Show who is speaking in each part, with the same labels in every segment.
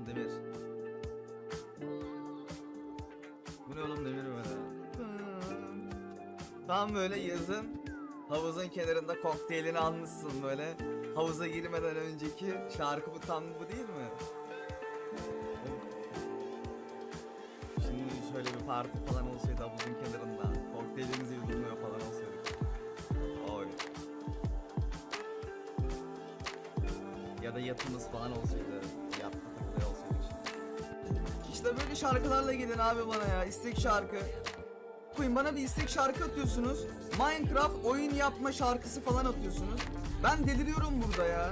Speaker 1: oğlum demir? Bu ne oğlum demir böyle? Tam böyle yazın havuzun kenarında kokteylini almışsın böyle. Havuza girmeden önceki şarkı bu tam bu değil mi? Şimdi şöyle bir parti falan olsaydı havuzun kenarında. Kokteylimizi yudumluyor falan olsaydı. Oy. Ya da yatımız falan olsaydı. Olsaydık şimdi. İşte böyle şarkılarla gelin abi bana ya. istek şarkı. Koyun bana bir istek şarkı atıyorsunuz. Minecraft oyun yapma şarkısı falan atıyorsunuz. Ben deliriyorum burada ya.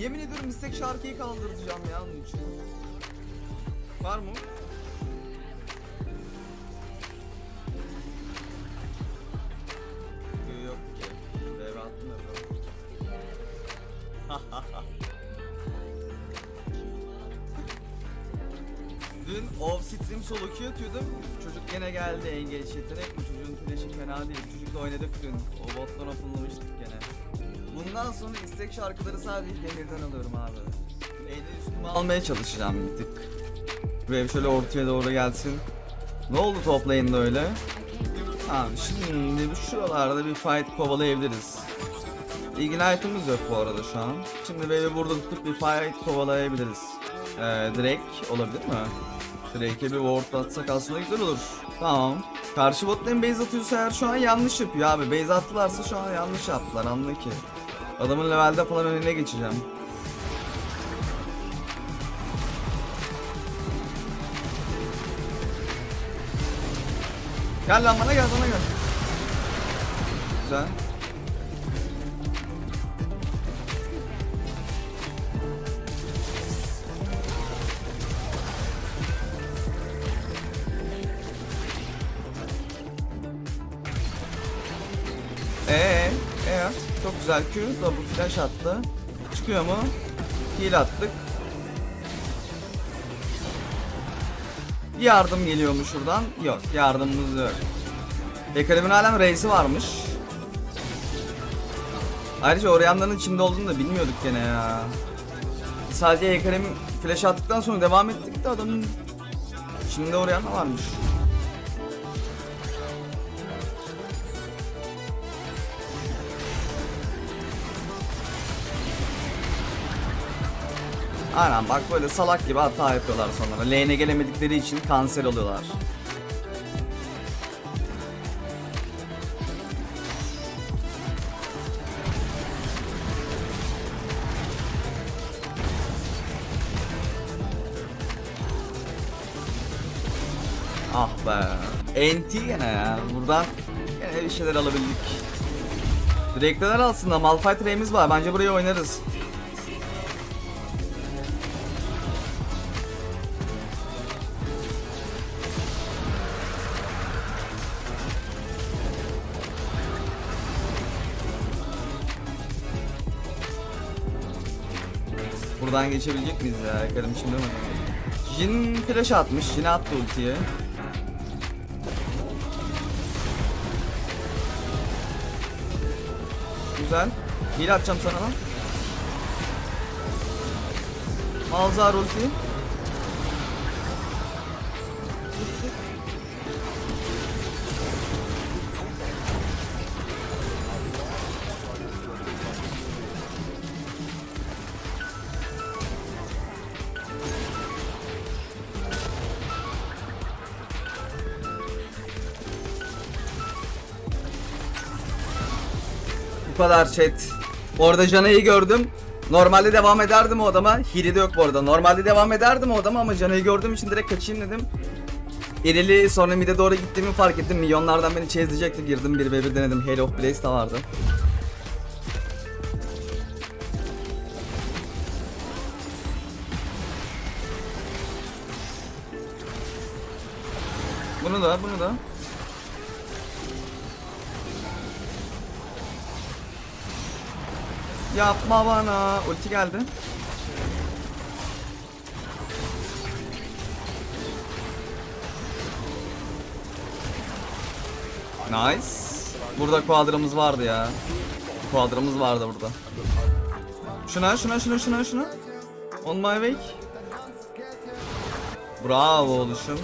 Speaker 1: Yemin ediyorum istek şarkıyı kaldıracağım ya onun için. Var mı? Dün off stream solo queue atıyordum. Çocuk gene geldi engage yetenek mi? Çocuğun flash'i fena değil. Çocukla oynadık dün. O bottan openlamıştık gene. Bundan sonra istek şarkıları sadece demirden alıyorum abi. Eli üstüme almaya çalışacağım bir tık. Buraya şöyle ortaya doğru gelsin. Ne oldu top lane'de öyle? Abi şimdi şuralarda bir fight kovalayabiliriz. Ignite'ımız yok bu arada şu an. Şimdi wave'i burada tutup bir fight kovalayabiliriz. Ee, Drake olabilir mi? Drake'e bir ward atsak aslında güzel olur. Tamam. Karşı bot lane base atıyorsa eğer şu an yanlış yapıyor abi. Base attılarsa şu an yanlış yaptılar anla ki. Adamın levelde falan önüne geçeceğim. Gel lan bana gel bana gel. Güzel. Ee, ee, çok güzel Q, double flash attı. Çıkıyor mu? Heal attık. Yardım geliyor mu şuradan? Yok, yardımımız yok. Ekalimin halen reisi varmış. Ayrıca Orion'ların içinde olduğunu da bilmiyorduk gene ya. Sadece Ekalim flash attıktan sonra devam ettik de adamın Orion da varmış. Aynen bak böyle salak gibi hata yapıyorlar sonra. Lane'e gelemedikleri için kanser oluyorlar. Ah be. NT gene ya. Buradan gene bir şeyler alabildik. Direktler aslında Malphite Ray'imiz var. Bence burayı oynarız. Buradan geçebilecek miyiz ya? Yakarım şimdi mi? Jin flash atmış. Jin attı ultiyi. Güzel. Heal atacağım sana lan. Malzar ulti. Kadar chat. Orada Jana'yı gördüm. Normalde devam ederdim o adama. Hile de yok bu arada. Normalde devam ederdim o adama ama Jana'yı gördüğüm için direkt kaçayım dedim. İrili sonra mid'e doğru gittiğimi fark ettim. Milyonlardan beni çizecekti. Girdim 1 ve 1 denedim. Halo of Blaze de vardı. Bunu da, bunu da. Yapma bana. Ulti geldi. Nice. Burada kuadramız vardı ya. Kuadramız vardı burada. Şuna şuna şuna şuna şuna. On my way. Bravo oluşum.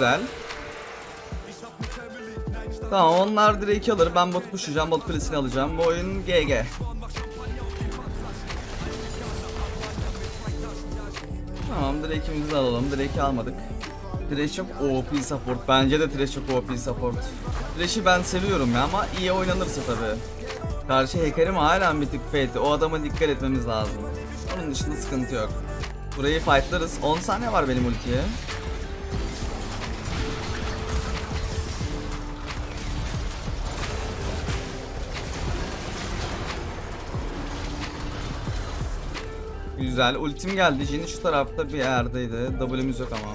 Speaker 1: Güzel. Tamam onlar Drake alır. Ben bot pushlayacağım. Bot kulesini alacağım. Bu oyun GG. Tamam Drake'imizi alalım. Drake'i almadık. Thresh çok OP support. Bence de Thresh çok OP support. Thresh'i ben seviyorum ya ama iyi oynanırsa tabi. Karşı Hecarim hala bir tık fate. O adama dikkat etmemiz lazım. Onun dışında sıkıntı yok. Burayı fightlarız. 10 saniye var benim ultiye. Güzel. Ultim geldi. Jin şu tarafta bir yerdeydi. W'miz yok ama.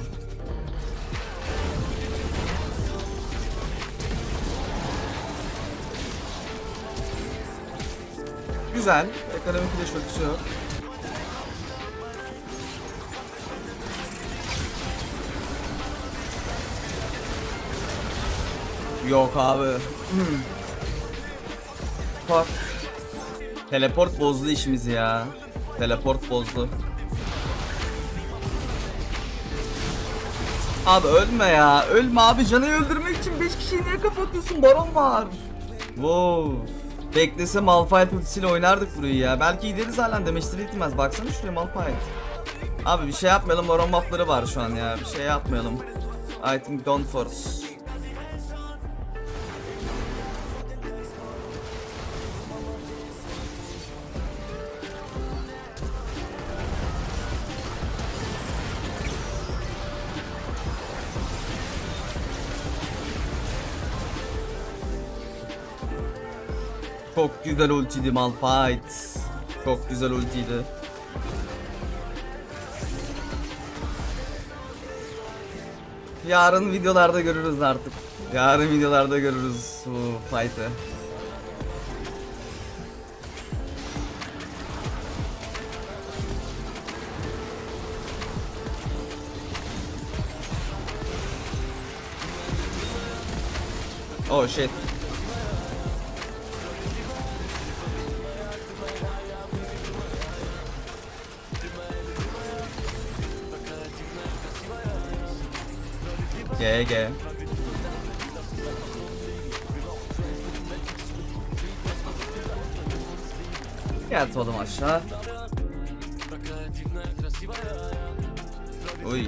Speaker 1: Güzel. Ekonomi flash ultisi yok. Yok abi. Hmm. Teleport bozdu işimizi ya. Teleport bozdu. Abi ölme ya. Ölme abi. Canı öldürmek için 5 kişiyi niye kapatıyorsun? Baron var. Wow. Beklese Malphite ultisiyle oynardık burayı ya. Belki gideriz halen demiştir gitmez. Baksana şuraya Malphite. Abi bir şey yapmayalım. Baron buffları var şu an ya. Bir şey yapmayalım. I think don't force. Çok güzel ultiydi Malphite. Çok güzel ultiydi. Yarın videolarda görürüz artık. Yarın videolarda görürüz bu fight'ı. Oh shit. GG. Yat oğlum aşağı. Uy.